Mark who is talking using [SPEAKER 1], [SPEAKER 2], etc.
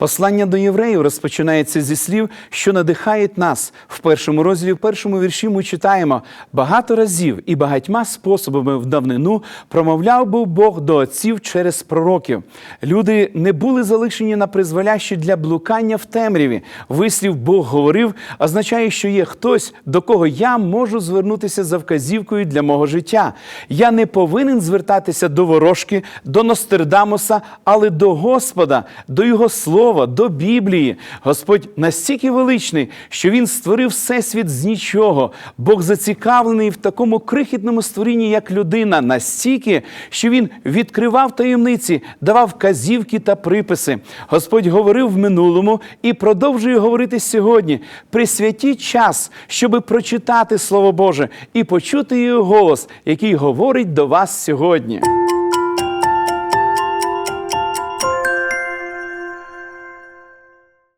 [SPEAKER 1] Послання до євреїв розпочинається зі слів, що надихають нас. В першому розділі, в першому вірші ми читаємо багато разів і багатьма способами в давнину промовляв був Бог до отців через пророків. Люди не були залишені на призволяще для блукання в темряві. Вислів Бог говорив означає, що є хтось, до кого я можу звернутися за вказівкою для мого життя. Я не повинен звертатися до ворожки, до Ностердамуса, але до Господа, до Його Слова, до Біблії. Господь настільки величний, що Він створив всесвіт з нічого. Бог зацікавлений в такому крихітному створінні, як людина, настільки, що він відкривав таємниці, давав вказівки та приписи. Господь говорив в минулому і продовжує говорити сьогодні. Присвятіть час, щоби прочитати Слово Боже і почути його голос, який говорить до вас сьогодні.